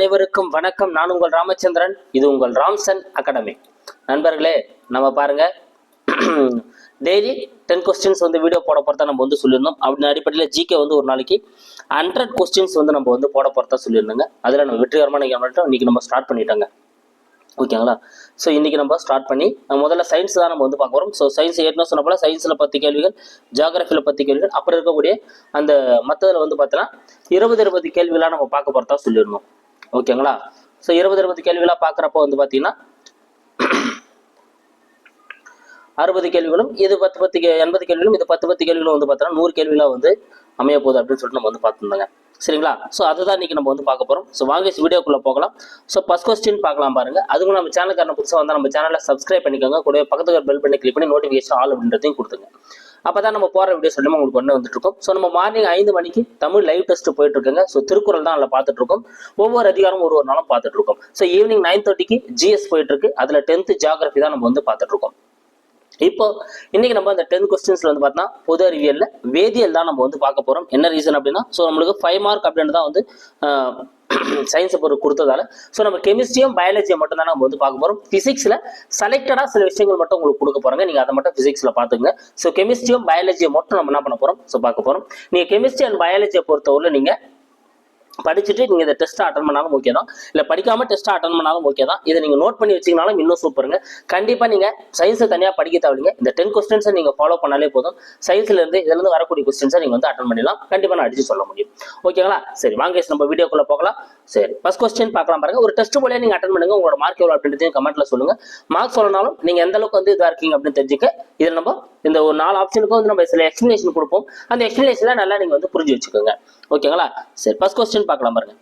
அனைவருக்கும் வணக்கம். நான் உங்கள் ராமச்சந்திரன். இது உங்கள் ராம்சன் அகாடமி. நண்பர்களே நம்ம பாருங்க. டெய்லி டென் கொஸ்டின்ஸ் வந்து வீடியோ போட போகிறதா நம்ம வந்து சொல்லியிருந்தோம். அப்படின்னு அடிப்படையில் ஜிகே வந்து ஒரு நாளைக்கு ஹண்ட்ரட் கொஸ்டின்ஸ் வந்து நம்ம வந்து போட போகிறதா சொல்லியிருந்தோங்க. அதில் நம்ம வெற்றிகரமான இன்னைக்கு இன்னைக்கு நம்ம ஸ்டார்ட் பண்ணிட்டோங்க. ஓகேங்களா? ஸோ இன்றைக்கி நம்ம ஸ்டார்ட் பண்ணி நம்ம முதல்ல சயின்ஸ் தான் நம்ம வந்து பார்க்க போகிறோம் ஸோ சயின்ஸ் ஏற்கனவே சொன்ன போல சயின்ஸில் பத்து கேள்விகள் ஜியாகிரஃபியில் பத்து கேள்விகள் அப்புறம் இருக்கக்கூடிய அந்த மற்றதில் வந்து பார்த்தோன்னா இருபது இருபது கேள்விகளாக நம்ம பார்க்க போகிறதா சொல்லியிருந்தோம். ஓகேங்களா ஸோ இருபது இருபது கேள்விகளாக பார்க்குறப்போ வந்து பார்த்தீங்கன்னா அறுபது கேள்விகளும் இது பத்து பத்து கே- எண்பது கேள்விகளும் இது பத்து பத்து கேள்விகளும் வந்து பார்த்தோன்னா நூறு கேள்விகளாக வந்து அமைய போகுது அப்படின்னு சொல்லிட்டு நம்ம வந்து பார்த்துருந்தோங்க சரிங்களா? ஸோ அதுதான் இன்னைக்கு நம்ம வந்து பார்க்க போகிறோம் ஸோ வாங்க வீடியோக்குள்ளே போகலாம். ஸோ ஃபஸ்ட் கொஸ்டின் பார்க்கலாம் பாருங்கள் அதுவும் நம்ம சேனலுக்கான புதுசாக வந்தால் நம்ம சேனலை சப்ஸ்கிரைப் பண்ணிக்கோங்க. கூட பக்கத்துக்கு பெல் பண்ணி கிளிக் பண்ணி நோட்டிஃபிகேஷன் ஆல் அப்படின்றதையும் கொடுத்துங்க அப்போ தான் நம்ம போகிற வீடியோஸ் எல்லாமே உங்களுக்கு கொண்டு வந்துட்டு இருக்கும் ஸோ நம்ம மார்னிங் ஐந்து மணிக்கு தமிழ் லைவ் டெஸ்ட் போயிட்டுருக்குங்க. ஸோ திருக்குறள் தான் அதில் பார்த்துட்டு இருக்கோம் ஒவ்வொரு அதிகாரம் ஒரு ஒரு நாளும் பார்த்துட்டு இருக்கோம் ஸோ ஈவினிங் நைன் தேர்ட்டிக்கு ஜிஎஸ் போயிட்டு இருக்கு அதில் டென்த்து ஜியாகிரபி தான் நம்ம வந்து பார்த்துட்டு இருக்கோம் இப்போ இன்னைக்கு நம்ம அந்த டென் கொஸ்டின்ஸ்ல வந்து பார்த்தா பொது அறிவியல்ல வேதியியல் தான் நம்ம வந்து பார்க்க போறோம். என்ன ரீசன் அப்படின்னா ஸோ நம்மளுக்கு ஃபைவ் மார்க் அப்படின்னு தான் வந்து சயின்ஸை பொறுத்து கொடுத்ததால. ஸோ நம்ம கெமிஸ்ட்ரியும் பயாலஜியும் மட்டும் தான் நம்ம வந்து பார்க்க போறோம். பிசிக்ஸ்ல செலக்டடாக சில விஷயங்கள் மட்டும் உங்களுக்கு கொடுக்க போறாங்க. நீங்க அதை மட்டும் பிசிக்ஸ்ல பார்த்துங்க ஸோ கெமிஸ்ட்ரியும் பயாலஜியை மட்டும் நம்ம என்ன பண்ண போறோம்? ஸோ பார்க்க போறோம். நீங்க கெமிஸ்ட்ரி அண்ட் பயாலஜியை பொறுத்தவரை நீங்க படிச்சுட்டு நீங்கள் இந்த டெஸ்ட்டை அட்டன் பண்ணாலும் ஓகே தான். இல்லை படிக்காமல் டெஸ்ட் அட்டன் பண்ணாலும் ஓகே தான். இதை நீங்கள் நோட் பண்ணி வச்சீங்கனாலும் இன்னும் சூப்பருங்க கண்டிப்பாக நீங்கள் சயின்ஸை தனியாக படிக்க தேவையில்லைங்க. இந்த டென் கொஸ்டின்ஸை நீங்கள் ஃபாலோ பண்ணாலே போதும். சயின்ஸ்லேருந்து இருந்து வரக்கூடிய கொஸ்டின்ஸை நீங்கள் வந்து அட்டன் பண்ணிடலாம். கண்டிப்பாக நான் அடிச்சு சொல்ல முடியும். ஓகேங்களா சரி வாங்க நம்ம வீடியோக்குள்ளே போகலாம். சரி ஃபஸ்ட் கொஸ்டின் பார்க்கலாம் பாருங்க. ஒரு டெஸ்ட் போலே நீங்கள் அட்டன் பண்ணுங்க. உங்களோட மார்க் எவ்வளோ அப்படின்றதையும் கமெண்ட்டில் சொல்லுங்கள் மார்க் சொல்லனாலும் நீங்கள் எந்த அளவுக்கு வந்து இதாக இருக்கீங்க அப்படின்னு தெரிஞ்சுக்க. இதில் நம்ம இந்த ஒரு நாலு ஆப்ஷனுக்கும் வந்து நம்ம சில எக்ஸ்பிளேஷன் கொடுப்போம். அந்த எக்ஸ்பிளேஷன்ல நல்லா நீங்க வந்து புரிஞ்சு வச்சுக்கோங்க. ஓகேங்களா சரி ஃபர்ஸ்ட் கொஸ்டின் பார்க்கலாம் பாருங்க.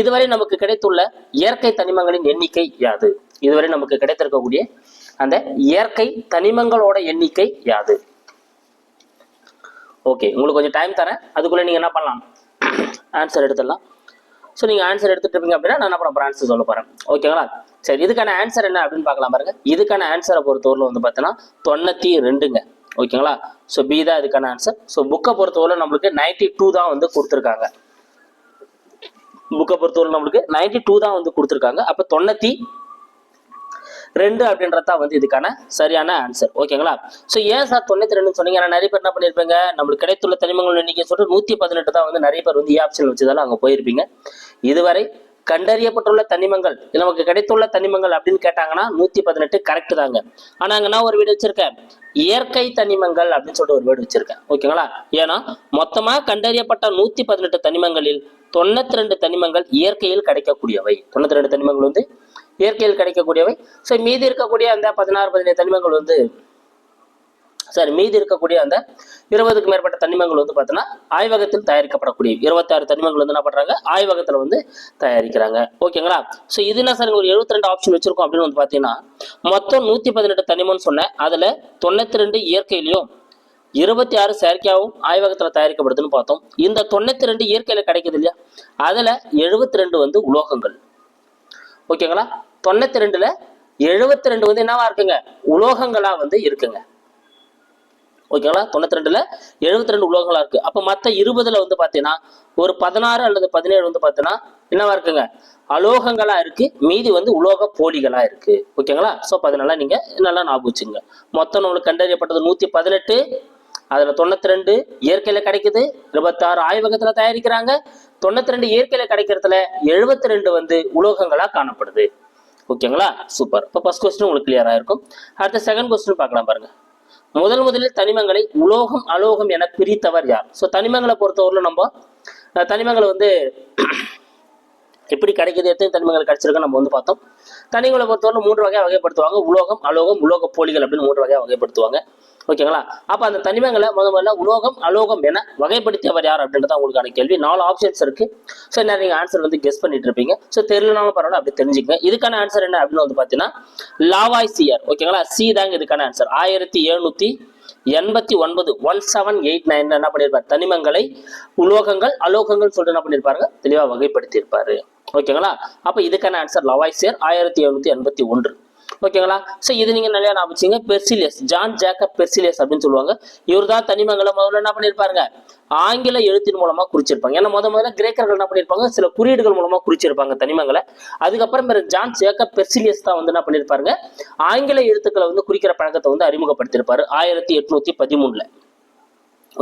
இதுவரை நமக்கு கிடைத்துள்ள இயற்கை தனிமங்களின் எண்ணிக்கை யாது? இதுவரை நமக்கு கிடைத்திருக்கக்கூடிய அந்த இயற்கை தனிமங்களோட எண்ணிக்கை யாது? ஓகே உங்களுக்கு கொஞ்சம் டைம் தரேன். அதுக்குள்ள நீங்க என்ன பண்ணலாம்? ஆன்சர் எடுத்துடலாம். ஸோ நீங்கள் ஆன்சர் எடுத்துட்டு இருப்பீங்க அப்படின்னா நான் என்ன பண்ண ஆன்சர் சொல்ல போகிறேன் ஓகேங்களா சரி இதுக்கான ஆன்சர் என்ன அப்படின்னு பார்க்கலாம் பாருங்க. இதுக்கான ஆன்சரை பொறுத்தவரையில் வந்து பார்த்தீங்கன்னா தொண்ணூற்றி ரெண்டுங்க. ஓகேங்களா ஸோ பி தான் இதுக்கான ஆன்சர் ஸோ புக்கை பொறுத்தவரை நம்மளுக்கு நைன்டி டூ தான் வந்து கொடுத்துருக்காங்க. புக்கை பொறுத்தவரை நம்மளுக்கு நைன்டி டூ தான் வந்து கொடுத்துருக்காங்க. அப்போ தொண்ணூத்தி ரெண்டு அப்படின்றது தான் வந்து இதுக்கான சரியான ஆன்சர் ஓகேங்களா ஸோ ஏன் சார் தொண்ணூத்தி ரெண்டுன்னு சொன்னீங்க? நான் நிறைய பேர் என்ன பண்ணியிருப்பீங்க நம்மளுக்கு கிடைத்துள்ள தனிமங்கள் எண்ணிக்கை சொல்லிட்டு நூத்தி பதினெட்டு தான் வந்து நிறைய பேர் வந்து e ஏ ஆப்ஷன் வச்சதால அங்கே போயிருப்பீங்க. இதுவரை கண்டறியப்பட்டுள்ள தனிமங்கள் நமக்கு கிடைத்துள்ள தனிமங்கள் அப்படின்னு கேட்டாங்கன்னா நூத்தி பதினெட்டு கரெக்ட் தாங்க. ஆனா அங்க நான் ஒரு வீடு வச்சிருக்கேன். இயற்கை தனிமங்கள் அப்படின்னு சொல்லிட்டு ஒரு வேர்டு வச்சிருக்கேன். ஓகேங்களா ஏன்னா மொத்தமா கண்டறியப்பட்ட நூத்தி பதினெட்டு தனிமங்களில் தொண்ணூத்தி ரெண்டு தனிமங்கள் இயற்கையில் கிடைக்கக்கூடியவை. தொண்ணூத்தி ரெண்டு தனிமங்கள் வந்து இயற்கையில் கிடைக்கக்கூடியவை. ஸோ மீதி இருக்கக்கூடிய அந்த பதினாறு பதினேழு தனிமங்கள் வந்து சரி மீதி இருக்கக்கூடிய அந்த இருபதுக்கு மேற்பட்ட தனிமங்கள் வந்து பார்த்தோன்னா ஆய்வகத்தில் தயாரிக்கப்படக்கூடிய இருபத்தாறு தனிமங்கள் வந்து என்ன பண்றாங்க? ஆய்வகத்தில் வந்து தயாரிக்கிறாங்க. ஓகேங்களா ஸோ இது என்ன சார் ஒரு 72 ரெண்டு ஆப்ஷன் வச்சிருக்கோம் அப்படின்னு வந்து பார்த்தீங்கன்னா மொத்தம் நூற்றி பதினெட்டு தனிமம்னு சொன்னேன். அதில் தொண்ணூத்தி ரெண்டு இயற்கையிலையும் இருபத்தி ஆறு செயற்கையாகவும் ஆய்வகத்தில் தயாரிக்கப்படுதுன்னு பார்த்தோம். இந்த தொண்ணூத்தி ரெண்டு இயற்கையில் கிடைக்குது இல்லையா? அதில் எழுபத்தி ரெண்டு வந்து உலோகங்கள். ஓகேங்களா தொண்ணூத்தி ரெண்டுல எழுபத்தி ரெண்டு வந்து என்னவா இருக்குங்க? உலோகங்களா வந்து இருக்குங்க. ஓகேங்களா தொண்ணூத்தி ரெண்டுல எழுபத்தி ரெண்டு உலோகங்களா இருக்கு. அப்ப மத்த இருபதுல வந்து பாத்தீங்கன்னா ஒரு பதினாறு அல்லது பதினேழு வந்து பாத்தீங்கன்னா என்னவா இருக்குங்க? அலோகங்களா இருக்கு. மீதி வந்து உலோக போலிகளா இருக்கு. ஓகேங்களா சோ அதனால நீங்க நல்லா ஞாபகம் வச்சுங்க மொத்தம் நம்மளுக்கு கண்டறியப்பட்டது நூத்தி பதினெட்டு அதுல தொண்ணூத்தி ரெண்டு இயற்கையில கிடைக்குது. இருபத்தாறு ஆய்வகத்துல தயாரிக்கிறாங்க. தொண்ணூத்தி ரெண்டு இயற்கையில கிடைக்கிறதுல எழுபத்தி ரெண்டு வந்து உலோகங்களா காணப்படுது. ஓகேங்களா சூப்பர் இப்போ ஃபர்ஸ்ட் கொஸ்டின் உங்களுக்கு கிளியராக இருக்கும். அடுத்த செகண்ட் கொஸ்டின் பார்க்கலாம் பாருங்க. முதல் முதலில் தனிமங்களை உலோகம் அலோகம் என பிரித்தவர் யார்? ஸோ தனிமங்களை பொறுத்தவரையிலும் நம்ம தனிமங்களை வந்து எப்படி கிடைக்குது எத்தனை தனிமங்கள் கிடைச்சிருக்கு நம்ம வந்து பார்த்தோம். தனிமங்களை பொறுத்தவரை மூன்று வகையாக வகைப்படுத்துவாங்க. உலோகம் அலோகம் உலோக போலிகள் அப்படின்னு மூன்று வகையாக வகைப்படுத்துவாங்க. ஓகேங்களா? அப்போ அந்த தனிமங்களை முத முதல்ல உலோகம் அலோகம் என வகைப்படுத்தியவர் யார் அப்படின்றத உங்களுக்கான கேள்வி. நாலு ஆப்ஷன்ஸ் இருக்கு. ஸோ என்ன நீங்க ஆன்சர் வந்து கெஸ் பண்ணிட்டு இருப்பீங்க. ஸோ தெரியலனாலும் பரவாயில்ல அப்படி தெரிஞ்சுக்கங்க. இதுக்கான ஆன்சர் என்ன அப்படின்னு வந்து பார்த்தீங்கன்னா லாவாய் சியர் ஓகேங்களா? சி தாங்க இதுக்கான ஆன்சர் ஆயிரத்தி எழுநூத்தி எண்பத்தி ஒன்பது ஒன் செவன் எயிட் நைன் என்ன பண்ணியிருப்பார் தனிமங்களை உலோகங்கள் அலோகங்கள் சொல்லிட்டு என்ன பண்ணியிருப்பாருங்க தெளிவாக வகைப்படுத்தியிருப்பாரு. ஓகேங்களா? அப்போ இதுக்கான ஆன்சர் லவாய்சியர் ஆயிரத்தி எழுநூத்தி எண்பத்தி ஒன்று. ஓகேங்களா? ஸோ இது நீங்கள் நிறையா நான் வச்சுங்க பெர்சிலியஸ் ஜான் ஜேக்கப் பெர்சிலியஸ் அப்படின்னு சொல்லுவாங்க. இவர் தான் தனிமங்களை முதல்ல என்ன பண்ணியிருப்பாருங்க? ஆங்கில எழுத்தின் மூலமா குறிச்சிருப்பாங்க. ஏன்னா முத முதல்ல கிரேக்கர்கள் என்ன பண்ணியிருப்பாங்க? சில குறியீடுகள் மூலமா குறிச்சிருப்பாங்க தனிமங்களை. அதுக்கப்புறம் பிறகு ஜான் ஜேக்கப் பெர்சிலியஸ் தான் வந்து என்ன பண்ணியிருப்பாருங்க? ஆங்கில எழுத்துக்களை வந்து குறிக்கிற பழக்கத்தை வந்து அறிமுகப்படுத்தியிருப்பாரு. ஆயிரத்தி எட்நூத்தி பதிமூணுல.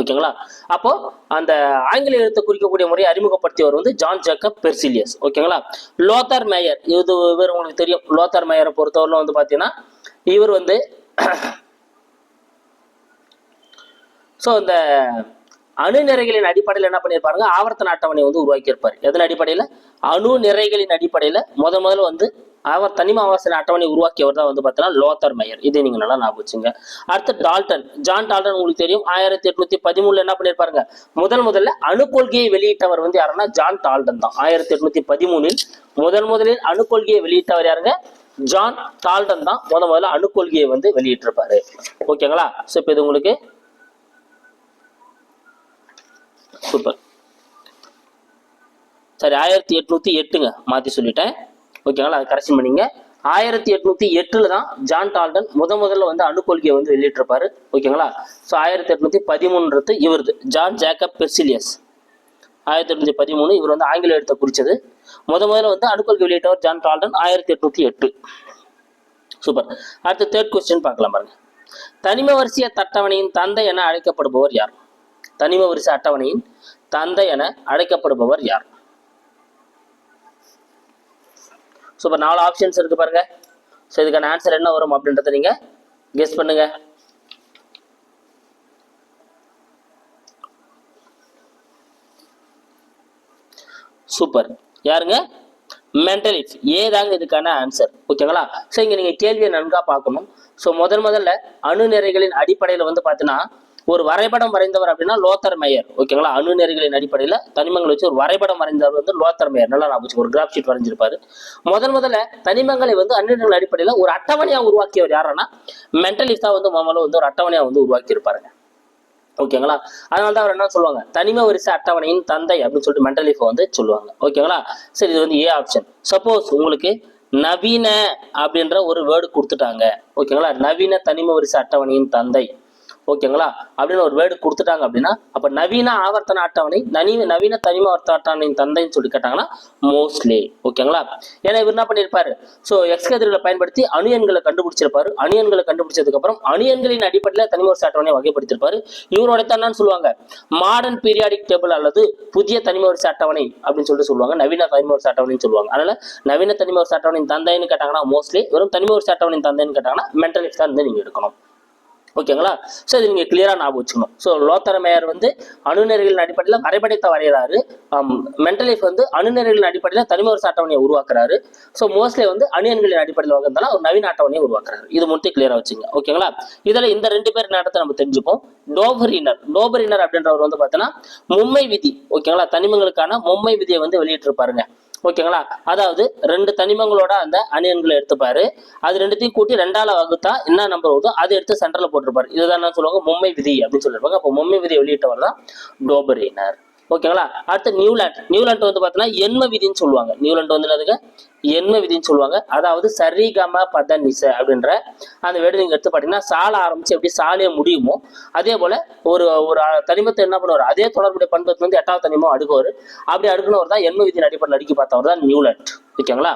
ஓகேங்களா? அப்போ அந்த ஆங்கில எழுத்தை குறிக்கக்கூடிய முறையை அறிமுகப்படுத்தியவர் வந்து ஜான் ஜேக்கப் பெர்சிலியஸ். ஓகேங்களா? Lothar Meyer. இது இவர் உங்களுக்கு தெரியும். லோத்தார் மேயரை பொறுத்தவரையிலும் வந்து பார்த்தீங்கன்னா இவர் வந்து ஸோ இந்த அணு நிறைகளின் அடிப்படையில் என்ன பண்ணியிருப்பாருங்க? ஆவர்த்தன அட்டவணை வந்து உருவாக்கியிருப்பார். எதன் அடிப்படையில்? அணு நிறைகளின் அடிப்படையில் முத முதல்ல வந்து அவர் தனிம அவசர அட்டவணை உருவாக்கியவர் தான் வந்து பார்த்தீங்கன்னா லோத்தர் மேயர். இதை நீங்கள் நல்லா ஞாபகம் வச்சுங்க. அடுத்து டால்டன். ஜான் டால்டன் உங்களுக்கு தெரியும். ஆயிரத்தி எட்நூத்தி பதிமூணுல என்ன பண்ணியிருப்பாருங்க? முதல் முதல்ல அணு கொள்கையை வெளியிட்டவர் வந்து யாருன்னா ஜான் டால்டன் தான். ஆயிரத்தி எட்நூத்தி பதிமூணில் முதல் முதலில் அணு கொள்கையை வெளியிட்டவர் யாருங்க? ஜான் டால்டன் தான். முத முதல்ல அணு கொள்கையை வந்து வெளியிட்டிருப்பாரு. ஓகேங்களா? ஸோ இப்போ இது உங்களுக்கு சூப்பர். சரி ஆயிரத்தி எட்நூத்தி எட்டுங்க. மாத்தி சொல்லிட்டேன். ஓகேங்களா? அது கரெக்ஷன் பண்ணிங்க. ஆயிரத்தி எட்நூத்தி எட்டுல தான் ஜான் டால்டன் முத முதல்ல வந்து அணு கொள்கையை வந்து வெளியிட்டிருப்பாரு. ஓகேங்களா? ஸோ ஆயிரத்தி எட்நூத்தி பதிமூன்றது இவருது ஜான் ஜேக்கப் பெர்சிலியஸ். ஆயிரத்தி எட்நூத்தி பதிமூணு இவர் வந்து ஆங்கில எழுத்தை குறிச்சது. முத முதல்ல வந்து அணுக்கொள்கை வெளியிட்டவர் ஜான் டால்டன் ஆயிரத்தி எட்நூத்தி எட்டு. சூப்பர் அடுத்து தேர்ட் கொஸ்டின் பார்க்கலாம் பாருங்க. தனிம வரிசைய தட்டவணையின் தந்தை என அழைக்கப்படுபவர் யார்? தனிம வரிசை அட்டவணையின் தந்தை என அழைக்கப்படுபவர் யார்? சூப்பர் நாலு ஆப்ஷன்ஸ் இருக்கு பாருங்க. ஸோ இதுக்கான ஆன்சர் என்ன வரும் அப்படின்றத நீங்கள் கெஸ் பண்ணுங்க. சூப்பர் யாருங்க? மென்டலிஸ்ட் ஏதாங்க இதுக்கான ஆன்சர் ஓகேங்களா ஸோ இங்கே நீங்கள் கேள்வியை நன்கா பார்க்கணும். ஸோ முதல் முதல்ல அணு நிறைகளின் அடிப்படையில் வந்து பார்த்தீங்கன்னா ஒரு வரைபடம் வரைந்தவர் அப்படின்னா லோத்தர் மேயர். ஓகேங்களா? அணு நெறிகளின் அடிப்படையில் தனிமங்கள் வச்சு ஒரு வரைபடம் வரைந்தவர் வந்து லோத்தர் மேயர். நல்லா நான் ஒரு கிராஃப் ஷீட் வரைஞ்சிருப்பாரு. முதல் முதல்ல தனிமங்களை வந்து அணு அடிப்படையில் ஒரு அட்டவணையாக உருவாக்கியவர் யாருன்னா மென்டலிஸ்டா வந்து முதல்ல வந்து ஒரு அட்டவணையாக வந்து உருவாக்கி இருப்பாருங்க ஓகேங்களா? அதனால தான் அவர் என்ன சொல்லுவாங்க? தனிம வரிசை அட்டவணையின் தந்தை அப்படின்னு சொல்லிட்டு மென்டலிஃபை வந்து சொல்லுவாங்க. ஓகேங்களா? சரி இது வந்து ஏ ஆப்ஷன் சப்போஸ் உங்களுக்கு நவீன அப்படின்ற ஒரு வேர்டு கொடுத்துட்டாங்க. ஓகேங்களா? நவீன தனிம வரிசை அட்டவணையின் தந்தை. ஓகேங்களா? அப்படின்னு ஒரு வேர்டு கொடுத்துட்டாங்க அப்படின்னா அப்ப நவீன ஆவர்த்தன அட்டவணை நவீன நவீன தனிம ஆவர்த்தன அட்டவணையின் தந்தைன்னு சொல்லி கேட்டாங்கன்னா மோஸ்ட்லி ஓகேங்களா? ஏன்னா இவர் என்ன பண்ணியிருப்பாரு? ஸோ எக்ஸ் கதிர்களை பயன்படுத்தி அணியன்களை கண்டுபிடிச்சிருப்பாரு. அணியன்களை கண்டுபிடிச்சதுக்கப்புறம் கண்டுபிடிச்சதுக்கு அப்புறம் அடிப்படையில் தனிம வரிசை அட்டவணையை வகைப்படுத்திருப்பாரு. இவரோட தான் என்னன்னு சொல்லுவாங்க? மாடர்ன் பீரியாடிக் டேபிள் அல்லது புதிய தனிம வரிசை அட்டவணை அப்படின்னு சொல்லிட்டு சொல்லுவாங்க. நவீன தனிம வரிசை அட்டவணைன்னு சொல்லுவாங்க. அதனால நவீன தனிம வரிசை அட்டவணையின் தந்தைன்னு கேட்டாங்கன்னா மோஸ்ட்லி வெறும் தனிம வரிசை அட்டவணையின் தந்தைன்னு கேட்டாங்கன்னா மென்டலிஸ்ட் தான் இருந்து நீங்க எடுக்கணும். ஓகேங்களா ஸோ இது நீங்கள் கிளியராக ஞாபகம் வச்சுக்கணும். ஸோ லோத்தர மேயர் வந்து அணுநெறிகளின் அடிப்படையில் வரைபடத்தை வரைகிறாரு. Um, மென்டலிஃப் வந்து அணுநெறிகளின் அடிப்படையில் தனிம ஒரு அட்டவணையை உருவாக்குறாரு. ஸோ மோஸ்ட்லி வந்து அணியன்களின் அடிப்படையில் வந்ததால ஒரு நவீன அட்டவணையை உருவாக்குறாரு. இது மட்டும் கிளியராக வச்சுங்க. ஓகேங்களா இதில் இந்த ரெண்டு பேர் நேரத்தை நம்ம தெரிஞ்சுப்போம். டோபரினர் டோபரினர் அப்படின்றவர் வந்து பார்த்தீங்கன்னா மும்மை விதி. ஓகேங்களா தனிமங்களுக்கான மும்மை விதியை வந்து வெளியிட்டிருப்பாருங்க. ஓகேங்களா? அதாவது ரெண்டு தனிமங்களோட அந்த அணியன்களை எடுத்துப்பாரு. அது ரெண்டுத்தையும் கூட்டி ரெண்டால வகுத்தா என்ன நம்பர் வருதோ அதை எடுத்து சென்டர்ல போட்டிருப்பாரு. இதுதான் என்ன சொல்லுவாங்க மும்மை விதி அப்படின்னு சொல்லியிருப்பாங்க. அப்போ மும்மை விதியை வெளியிட்டவர் தான் டோபரினர் ஓகேங்களா? அடுத்து நியூலாண்ட். நியூலாண்ட் வந்து பார்த்தீங்கன்னா எண்ம விதின்னு சொல்லுவாங்க. நியூலாண்ட் வந்து என்னதுங்க? எண்ம விதின்னு சொல்லுவாங்க. அதாவது சரிகம பத நிச அப்படின்ற அந்த வேடு நீங்கள் எடுத்து பார்த்தீங்கன்னா சாலை ஆரம்பிச்சு எப்படி சாலையை முடியுமோ அதே போல் ஒரு ஒரு தனிமத்தை என்ன பண்ணுவார்? அதே தொடர்புடைய பண்பத்தை வந்து எட்டாவது தனிமம் அடுக்குவார். அப்படி அடுக்கணும் தான் எண்ம விதியின் அடிப்படையில் அடுக்கி பார்த்தவர் தான் நியூலாண்ட். ஓகேங்களா?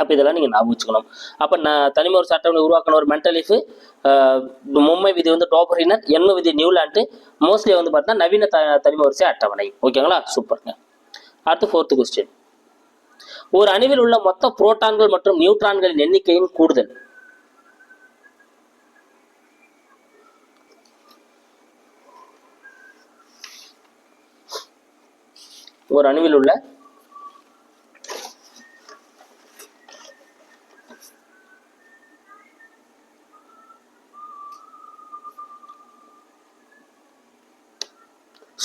அப்போ இதெல்லாம் நீங்கள் ஞாபகம் வச்சுக்கணும். அப்போ நான் தனிமை ஒரு சட்டம் உருவாக்கின ஒரு மென்டலிஃப் மும்மை விதி வந்து டோபரினர் எண்ம விதி நியூலாண்டு மோஸ்ட்லி வந்து பார்த்தீங்கன்னா நவீன த தனிமை வரிசை அட்டவணை. ஓகேங்களா சூப்பருங்க அடுத்து ஃபோர்த்து கொஸ்டின் ஒரு அணுவில் உள்ள மொத்த புரோட்டான்கள் மற்றும் நியூட்ரான்களின் எண்ணிக்கையின் கூடுதல். ஒரு அணுவில் உள்ள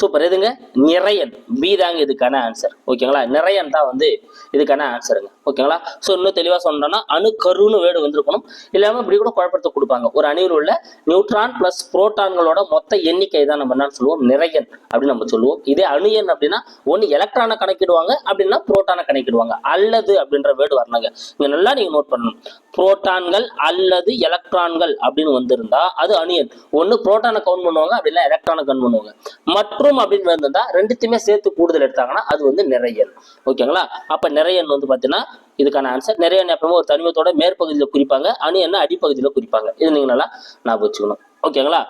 சூப்பர் எதுங்க? நிறையன். பி தாங்க இதுக்கான ஆன்சர் ஓகேங்களா நிறையன் தான் வந்து இதுக்கான ஆன்சருங்க ஓகேங்களா ஸோ இன்னும் தெளிவாக சொன்னோம்னா அணுக்கருன்னு வேர்டு வந்திருக்கணும். இல்லாமல் இப்படி கூட குழப்பத்தை கொடுப்பாங்க. ஒரு அணுவில் உள்ள நியூட்ரான் ப்ளஸ் புரோட்டான்களோட மொத்த எண்ணிக்கை தான் நம்ம என்ன சொல்லுவோம்? நிறையன் அப்படின்னு நம்ம சொல்லுவோம். இதே அணு எண் அப்படின்னா ஒன்று எலக்ட்ரானை கணக்கிடுவாங்க அப்படின்னா புரோட்டானை கணக்கிடுவாங்க. அல்லது அப்படின்ற வேர்டு வரணுங்க. இங்கே நல்லா நீங்கள் நோட் பண்ணணும். புரோட்டான்கள் அல்லது எலக்ட்ரான்கள் அப்படின்னு வந்திருந்தா அது அணியன் ஒன்று புரோட்டானை கவுண்ட் பண்ணுவாங்க அப்படின்னா எலக்ட்ரானை கவுண்ட் பண்ணுவாங்க. மற்றும் அப்படின்னு வந்திருந்தா ரெண்டுத்தையுமே சேர்த்து கூடுதல் எடுத்தாங்கன்னா அது வந்து நிறையன் ஓகேங்களா அப்ப நிறையன் வந்து பார்த்தீங்கன்னா இதுக்கான ஆன்சர் நிறைய எப்பவுமே ஒரு தனிமத்தோட மேற்பகுதியில் குறிப்பாங்க. அணியன்னா அடிப்பகுதியில் குறிப்பாங்க. இது நீங்கள் நல்லா ஞாபகம் வச்சுக்கணும். ஓகேங்களா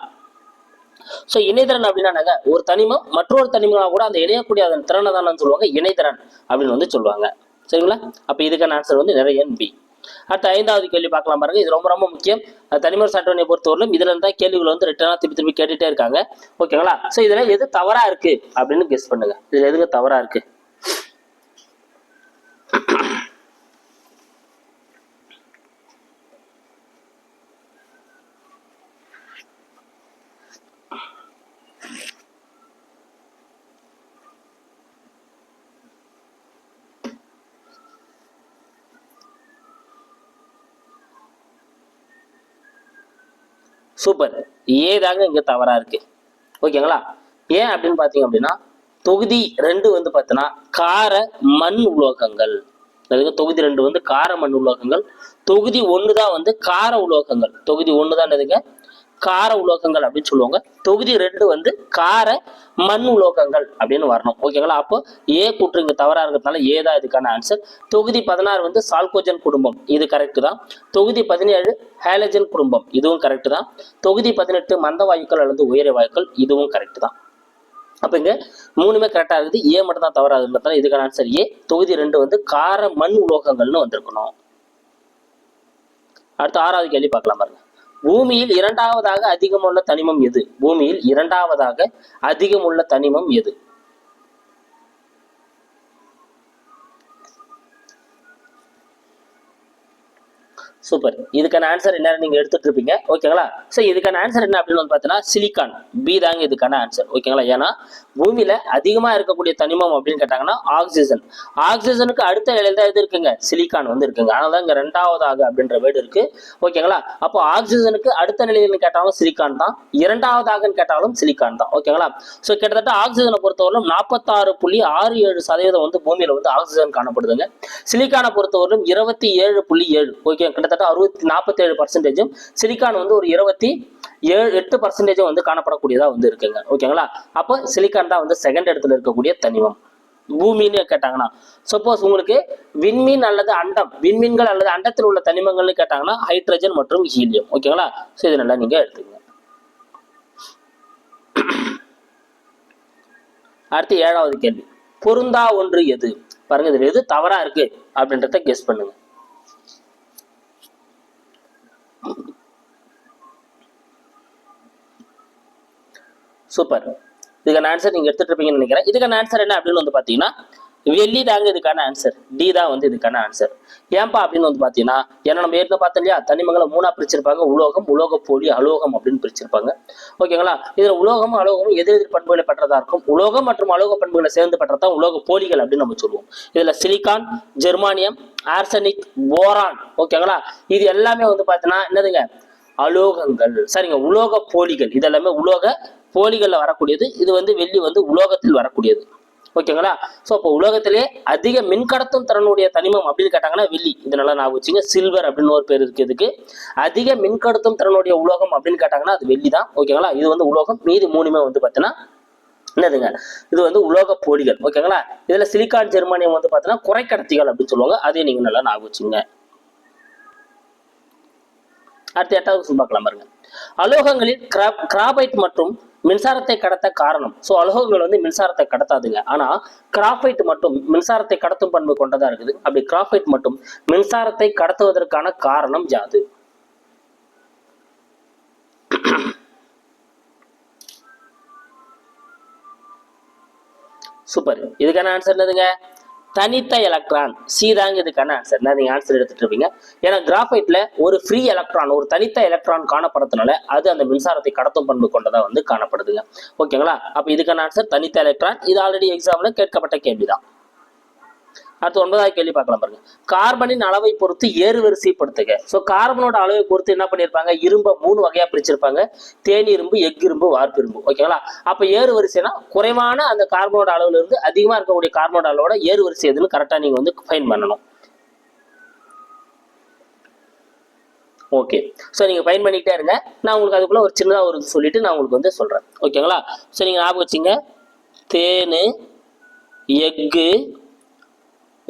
ஸோ இணைதிறன் அப்படின்னா ஒரு தனிமம் மற்றொரு தனிமங்களா கூட அந்த இணையக்கூடிய அதன் திறனை தான் சொல்லுவாங்க. இணைதிறன் அப்படின்னு வந்து சொல்லுவாங்க. சரிங்களா? அப்போ இதுக்கான ஆன்சர் வந்து நிறைய பி அடுத்த ஐந்தாவது கேள்வி பார்க்கலாம் பாருங்க. இது ரொம்ப ரொம்ப முக்கியம். தனிமர் சாட்டவனை பொறுத்தவரையிலும் இதுல இருந்தா கேள்விகள் வந்து ரிட்டர்னா திருப்பி திருப்பி கேட்டுட்டே இருக்காங்க. ஓகேங்களா ஸோ இதுல எது தவறா இருக்கு அப்படின்னு கெஸ் பண்ணுங்க. இதுல எதுங்க தவறா இருக்கு? சூப்பர் ஏதாங்க இங்க தவறா இருக்கு? ஓகேங்களா ஏன் அப்படின்னு பாத்தீங்க அப்படின்னா தொகுதி ரெண்டு வந்து பார்த்தீங்கன்னா கார மண் உலோகங்கள். அதாவது தொகுதி ரெண்டு வந்து கார மண் உலோகங்கள். தொகுதி ஒன்று தான் வந்து கார உலோகங்கள். தொகுதி ஒன்று தான் எதுங்க கார உலோகங்கள் அப்படின்னு சொல்லுவாங்க. தொகுதி ரெண்டு வந்து கார மண் உலோகங்கள் அப்படின்னு வரணும். ஓகேங்களா அப்போ ஏ கூற்று இங்க தவறா இருக்கிறதுனால ஏ தான் இதுக்கான ஆன்சர் தொகுதி பதினாறு வந்து சால்கோஜன் குடும்பம். இது கரெக்ட் தான். தொகுதி பதினேழு ஹேலஜன் குடும்பம். இதுவும் கரெக்ட் தான். தொகுதி பதினெட்டு மந்த வாயுக்கள் அல்லது உயர வாயுக்கள். இதுவும் கரெக்ட் தான். அப்ப இங்க மூணுமே கரெக்டா இருக்குது. ஏ மட்டும் தான் தவறா இதுக்கான ஆன்சர் ஏ தொகுதி ரெண்டு வந்து கார மண் உலோகங்கள்னு வந்திருக்கணும். அடுத்து ஆறாவது கேள்வி பார்க்கலாம் பாருங்க. பூமியில் இரண்டாவதாக அதிகமுள்ள தனிமம் எது? பூமியில் இரண்டாவதாக அதிகமுள்ள தனிமம் எது? சூப்பர் இதுக்கான ஆன்சர் என்ன நீங்க எடுத்துட்டு இருப்பீங்க? ஓகேங்களா ஸோ இதுக்கான ஆன்சர் என்ன அப்படின்னு வந்து பார்த்தீங்கன்னா சிலிக்கான் பி தாங்க இதுக்கான ஆன்சர் ஓகேங்களா ஏன்னா பூமியில அதிகமா இருக்கக்கூடிய தனிமம் அப்படின்னு கேட்டாங்கன்னா ஆக்சிஜன் ஆக்சிஜனுக்கு அடுத்த நிலையில தான் இது இருக்குங்க. சிலிக்கான் வந்து இருக்குங்க. அதனால தான் இங்க ரெண்டாவதாக அப்படின்ற வேர்டு இருக்கு. ஓகேங்களா அப்போ ஆக்சிஜனுக்கு அடுத்த நிலையில் கேட்டாலும் சிலிக்கான் தான். இரண்டாவதாகன்னு கேட்டாலும் சிலிக்கான் தான். ஓகேங்களா ஸோ கிட்டத்தட்ட ஆக்சிஜனை பொறுத்தவரையிலும் நாற்பத்தாறு புள்ளி ஆறு ஏழு சதவீதம் வந்து பூமியில வந்து ஆக்சிஜன் காணப்படுதுங்க. சிலிக்கானை பொறுத்தவரையிலும் இருபத்தி ஏழு புள்ளி ஏழு. ஓகே கிட்டத்தட்ட அறுபத்தி நாற்பத்தேழு பர்சன்டேஜும் சிலிக்கான் வந்து ஒரு இருபத்தி ஏழு எட்டு பர்சன்டேஜும் வந்து காணப்படக்கூடியதாக வந்து இருக்குங்க. ஓகேங்களா? அப்போ சிலிக்கான் தான் வந்து செகண்ட் இடத்துல இருக்கக்கூடிய தனிமம். பூமின்னு கேட்டாங்கன்னா சப்போஸ் உங்களுக்கு விண்மீன் அல்லது அண்டம் விண்மீன்கள் அல்லது அண்டத்தில் உள்ள தனிமங்கள்னு கேட்டாங்கன்னா ஹைட்ரஜன் மற்றும் ஹீலியம் ஓகேங்களா? ஸோ இது நல்லா நீங்க எடுத்துக்கங்க. அடுத்து ஏழாவது கேள்வி. பொருந்தா ஒன்று எது? பாருங்க இதுல எது தவறா இருக்கு? அப்படின்றத கெஸ் பண்ணுங்க. சூப்பர் இதுக்கான ஆன்சர் நீங்க எடுத்துட்டு இருப்பீங்கன்னு நினைக்கிறேன். இதுக்கான ஆன்சர் என்ன அப்படின்னு வந்து பாத்தீங்கன்னா வெள்ளி தாங்க இதுக்கான ஆன்சர் டி தான் வந்து இதுக்கான ஆன்சர் ஏன்பா அப்படின்னு வந்து பாத்தீங்கன்னா ஏன்னா நம்ம ஏற்கனவே பார்த்தோம் இல்லையா? தனிமங்களை மூணா பிரிச்சிருப்பாங்க. உலோகம் உலோக போலி அலோகம் அப்படின்னு பிரிச்சிருப்பாங்க. ஓகேங்களா இதுல உலோகமும் அலோகமும் எதிர் எதிர் பண்புகளை பெற்றதா இருக்கும். உலோகம் மற்றும் அலோக பண்புகளை சேர்ந்து பெற்றதான் உலோக போலிகள் அப்படின்னு நம்ம சொல்லுவோம். இதுல சிலிகான் ஜெர்மானியம் ஆர்சனிக் போரான். ஓகேங்களா இது எல்லாமே வந்து பாத்தீங்கன்னா என்னதுங்க? அலோகங்கள். சரிங்க உலோக போலிகள் இது எல்லாமே உலோக போலிகளில் வரக்கூடியது. இது வந்து வெள்ளி வந்து உலோகத்தில் வரக்கூடியது. ஓகேங்களா? ஸோ அப்போ உலகத்திலே அதிக மின்கடத்தும் திறனுடைய தனிமம் அப்படின்னு கேட்டாங்கன்னா வெள்ளி. இது நல்லா ஞாபகம் வச்சுங்க. சில்வர் அப்படின்னு ஒரு பேர் இருக்கு இதுக்கு. அதிக மின்கடத்தும் திறனுடைய உலோகம் அப்படின்னு கேட்டாங்கன்னா அது வெள்ளி தான். ஓகேங்களா? இது வந்து உலோகம். மீதி மூணுமே வந்து பார்த்தீங்கன்னா என்னதுங்க? இது வந்து உலோக போலிகள். ஓகேங்களா? இதுல சிலிக்கான் ஜெர்மானியம் வந்து பார்த்தீங்கன்னா குறைக்கடத்திகள் அப்படின்னு சொல்லுவாங்க. அதையும் நீங்க நல்லா ஞாபகம் வச்சுங்க. அடுத்து எட்டாவது பார்க்கலாம் பாருங்க. அலோகங்களில் கிராபைட் மற்றும் மின்சாரத்தை கடத்த காரணம். ஸோ அலோகங்கள் வந்து மின்சாரத்தை கடத்தாதுங்க. ஆனால் கிராஃபைட் மட்டும் மின்சாரத்தை கடத்தும் பண்பு கொண்டதாக இருக்குது? அப்படி கிராஃபைட் மட்டும் மின்சாரத்தை கடத்துவதற்கான காரணம் யாது? சூப்பர் இதுக்கான ஆன்சர் என்னதுங்க? தனித்த எலக்ட்ரான் சி தாங்க இதுக்கான ஆன்சர் தான் நீங்கள் ஆன்சர் எடுத்துட்டு இருப்பீங்க. ஏன்னா கிராஃபைட்ல ஒரு ஃப்ரீ எலக்ட்ரான் ஒரு தனித்த எலக்ட்ரான் காணப்படுறதுனால அது அந்த மின்சாரத்தை கடத்தும் பண்பு கொண்டதாக வந்து காணப்படுதுங்க. ஓகேங்களா அப்போ இதுக்கான ஆன்சர் தனித்த எலக்ட்ரான் இது ஆல்ரெடி எக்ஸாம்ல கேட்கப்பட்ட கேள்விதான். அடுத்து ஒன்பதாவது கேள்வி பார்க்கலாம் பாருங்க. கார்பனின் அளவை பொறுத்து ஏறுவரிசைப்படுத்துக. ஸோ கார்பனோட அளவை பொறுத்து என்ன பண்ணியிருப்பாங்க இரும்பை மூணு வகையா பிரிச்சிருப்பாங்க. தேனி இரும்பு எஃகு இரும்பு வார்ப்பு இரும்பு. ஓகேங்களா அப்போ ஏறு வரிசைனா குறைவான அந்த கார்பனோட அளவுல இருந்து அதிகமாக இருக்கக்கூடிய கார்பனோட அளவோட ஏறு வரிசை எதுன்னு கரெக்டாக நீங்கள் வந்து ஃபைன் பண்ணணும். ஓகே ஸோ நீங்கள் ஃபைன் பண்ணிக்கிட்டே இருங்க. நான் உங்களுக்கு அதுக்குள்ளே ஒரு சின்னதாக ஒரு சொல்லிவிட்டு சொல்லிட்டு நான் உங்களுக்கு வந்து சொல்கிறேன் ஓகேங்களா ஸோ நீங்கள் ஞாபகம் வச்சுங்க. தேனு எஃகு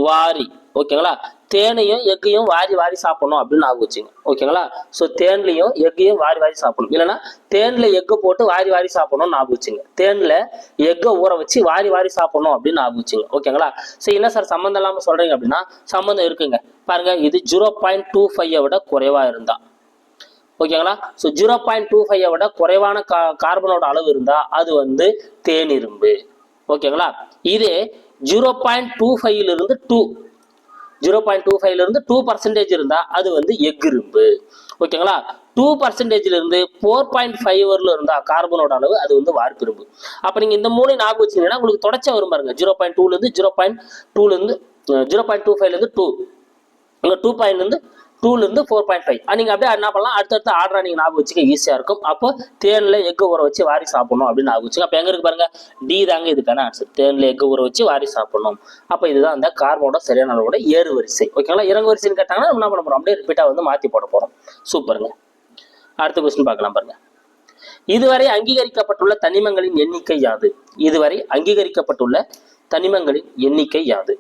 வாரி ஓகேங்களா? தேனையும் எக்கையும் வாரி வாரி சாப்பிடணும் அப்படின்னு ஆக வச்சுங்க ஓகேங்களா? ஸோ தேன்லையும் எக்கையும் வாரி வாரி சாப்பிடணும். இல்லைன்னா தேனில் எக்கு போட்டு வாரி வாரி சாப்பிடணும்னு ஆக வச்சுங்க. தேனில் எக்கை ஊற வச்சு வாரி வாரி சாப்பிடணும் அப்படின்னு ஆக வச்சுங்க ஓகேங்களா? ஸோ என்ன சார் சம்மந்தம் இல்லாமல் சொல்றீங்க அப்படின்னா சம்மந்தம் இருக்குங்க. பாருங்க இது ஜீரோ பாயிண்ட் டூ ஃபைவை விட குறைவா இருந்தா. ஓகேங்களா? ஸோ ஜீரோ பாயிண்ட் டூ ஃபைவை விட குறைவான கா கார்பனோட அளவு இருந்தால் அது வந்து தேனிரும்பு ஓகேங்களா? இதே ஜீரோ பாயிண்ட் டூ ஃபைவ்லேருந்து டூ. ஜீரோ பாயிண்ட் டூ ஃபைவ்லேருந்து டூ பர்சன்டேஜ் இருந்தால் அது வந்து எக் இரும்பு ஓகேங்களா? டூ பர்சன்டேஜ்லேருந்து ஃபோர் பாயிண்ட் ஃபைவ் வரல இருந்தால் கார்பனோட அளவு அது வந்து வார்ப்பிரும்பு. அப்போ நீங்கள் இந்த மூணு ஞாபகம் வச்சிங்கன்னா உங்களுக்கு தொடச்ச வரும் பாருங்க. ஜீரோ பாயிண்ட் டூலேருந்து ஜீரோ பாயிண்ட் டூலேருந்து ஜீரோ பாயிண்ட் டூ ஃபைவ்லேருந்து டூ. உங்க டூ பாயிண்ட்லேருந்து டூலேருந்து டூல இருந்து ஃபோர் பாயிண்ட் ஃபைவ் நீங்க அப்படியே என்ன பண்ணலாம்? அடுத்தடுத்த ஆர்டரா நீங்க ஞாபகம் வச்சுக்க ஈஸியா இருக்கும். அப்போ தேன்ல எக்கு ஊற வச்சு வாரி சாப்பிடணும் அப்படின்னு ஞாபகம் வச்சுக்க அப்ப எங்க இருக்கு பாருங்க? டி தாங்க இதுக்கான ஆன்சர் தேன்ல எக்கு ஊற வச்சு வாரி சாப்பிடணும். அப்ப இதுதான் அந்த கார்பனோட சரியான அளவோட ஏறு வரிசை ஓகேங்களா இறங்கு வரிசைன்னு கேட்டாங்கன்னா நம்ம என்ன பண்ண போறோம்? அப்படியே ரிப்பீட்டா வந்து மாத்தி போட போறோம். சூப்பருங்க அடுத்த கொஸ்டின் பார்க்கலாம் பாருங்க. இதுவரை அங்கீகரிக்கப்பட்டுள்ள தனிமங்களின் எண்ணிக்கை யாது? இதுவரை அங்கீகரிக்கப்பட்டுள்ள தனிமங்களின் எண்ணிக்கை யாது?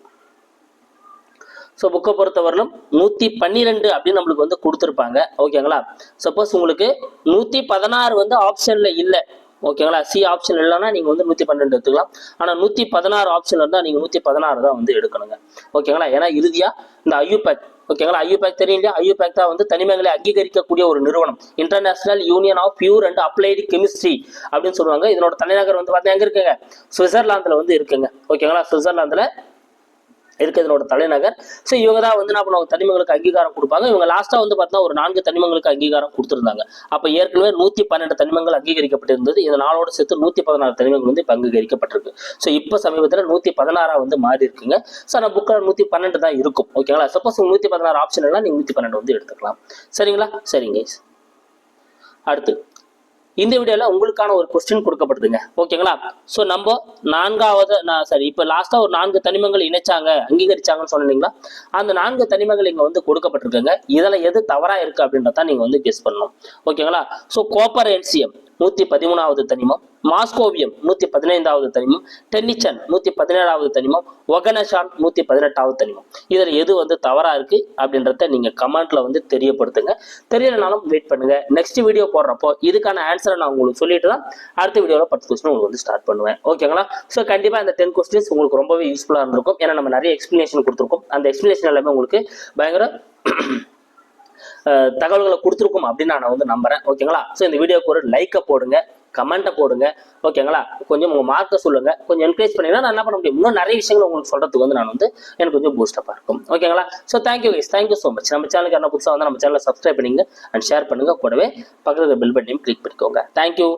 ஸோ புக்கை பொறுத்தவரையிலும் நூற்றி பன்னிரெண்டு அப்படின்னு நம்மளுக்கு வந்து கொடுத்துருப்பாங்க. ஓகேங்களா சப்போஸ் உங்களுக்கு நூற்றி பதினாறு வந்து ஆப்ஷனில் இல்லை. ஓகேங்களா சி ஆப்ஷன் இல்லைன்னா நீங்கள் வந்து நூற்றி பன்னெண்டு எடுத்துக்கலாம். ஆனால் நூற்றி பதினாறு ஆப்ஷன் இருந்தால் நீங்கள் நூற்றி பதினாறு தான் வந்து எடுக்கணுங்க. ஓகேங்களா ஏன்னா இறுதியாக இந்த ஐயூபேக் ஓகேங்களா ஐயூபேக் தெரியும் இல்லையா? ஐயூபேக் தான் வந்து தனிமங்களை அங்கீகரிக்கக்கூடிய ஒரு நிறுவனம். International union of pure and applied chemistry அப்படின்னு சொல்லுவாங்க. இதனோட தலைநகர் வந்து பார்த்தீங்கன்னா எங்க இருக்குங்க? சுவிட்சர்லாந்தில் வந்து இருக்குங்க. ஓகேங்களா சுவிட்சர்லாந்தில் இருக்கிறதுனோட இதனோட தலைநகர். ஸோ இவங்க தான் வந்து என்ன பண்ணுவாங்க? தனிமங்களுக்கு அங்கீகாரம் கொடுப்பாங்க. இவங்க லாஸ்ட்டாக வந்து பார்த்தீங்கன்னா ஒரு நான்கு தனிமங்களுக்கு அங்கீகாரம் கொடுத்துருந்தாங்க. அப்போ ஏற்கனவே நூற்றி பன்னெண்டு தனிமங்கள் அங்கீகரிக்கப்பட்டிருந்தது. இந்த நாளோட சேர்த்து நூற்றி பதினாறு தனிமங்கள் வந்து இப்போ அங்கீகரிக்கப்பட்டிருக்கு. ஸோ இப்போ சமீபத்தில் நூற்றி பதினாறாக வந்து மாறி இருக்குங்க ஸோ நான் புக்கில் நூற்றி பன்னெண்டு தான் இருக்கும். ஓகேங்களா சப்போஸ் நூற்றி பதினாறு ஆப்ஷன் எல்லாம் நீங்கள் நூற்றி பன்னெண்டு வந்து எடுத்துக்கலாம். சரிங்களா? சரிங்க அடுத்து. இந்த வீடியோவில் உங்களுக்கான ஒரு கொஸ்டின் கொடுக்கப்படுதுங்க. ஓகேங்களா ஸோ நம்ம நான்காவது நான் சரி இப்போ லாஸ்ட்டாக ஒரு நான்கு தனிமங்கள் இணைச்சாங்க அங்கீகரிச்சாங்கன்னு சொன்னீங்களா? அந்த நான்கு தனிமங்கள் இங்கே வந்து கொடுக்கப்பட்டிருக்குங்க. இதில் எது தவறாக இருக்குது அப்படின்றத நீங்கள் வந்து கெஸ் பண்ணணும். ஓகேங்களா ஸோ கோப்பர் என்சிஎம் நூற்றி பதிமூணாவது தனிமம். மாஸ்கோவியம் நூற்றி பதினைந்தாவது தனிமம் டென்னிச்சன் நூற்றி பதினேழாவது தனிமம் ஒகனஷான் நூற்றி பதினெட்டாவது தனிமம். இதில் எது வந்து தவறாக இருக்குது அப்படின்றத நீங்கள் கமெண்ட்டில் வந்து தெரியப்படுத்துங்க. தெரியலனாலும் வெயிட் பண்ணுங்க. நெக்ஸ்ட் வீடியோ போடுறப்போ இதுக்கான ஆன்சரை நான் உங்களுக்கு சொல்லிட்டு தான் அடுத்த வீடியோவில் பத்து கொஸ்டின் உங்களுக்கு வந்து ஸ்டார்ட் பண்ணுவேன். ஓகேங்களா ஸோ கண்டிப்பாக இந்த டென் கொஸ்டின்ஸ் உங்களுக்கு ரொம்பவே யூஸ்ஃபுல்லாக இருந்திருக்கும். ஏன்னா நம்ம நிறைய எக்ஸ்பிளேஷன் கொடுத்துருக்கோம். அந்த எக்ஸ்பிளேஷன் எல்லாமே உங்களுக்கு பயங்கர தகவல்களை கொடுத்துருக்கோம் அப்படின்னு நான் வந்து நம்புறேன். ஓகேங்களா ஸோ இந்த வீடியோக்கு ஒரு லைக்கை போடுங்க. கமெண்ட்டை போடுங்க. ஓகேங்களா? கொஞ்சம் உங்கள் மார்க்கை சொல்லுங்கள் கொஞ்சம் என்கரேஜ் பண்ணிங்கன்னா நான் என்ன பண்ண முடியும்? இன்னும் நிறைய விஷயங்கள் உங்களுக்கு சொல்கிறதுக்கு வந்து நான் வந்து எனக்கு கொஞ்சம் பூஸ்டப்பாக இருக்கும் ஓகேங்களா? So thank you guys thank you so much நம்ம சேனலுக்கு என்ன புதுசாக வந்து நம்ம சேனலை சப்ஸ்கிரைப் பண்ணிங்க அண்ட் ஷேர் பண்ணுங்கள் கூடவே பக்கத்தில் பெல் பட்டனையும் கிளிக் பண்ணிக்கோங்க. தேங்க்யூ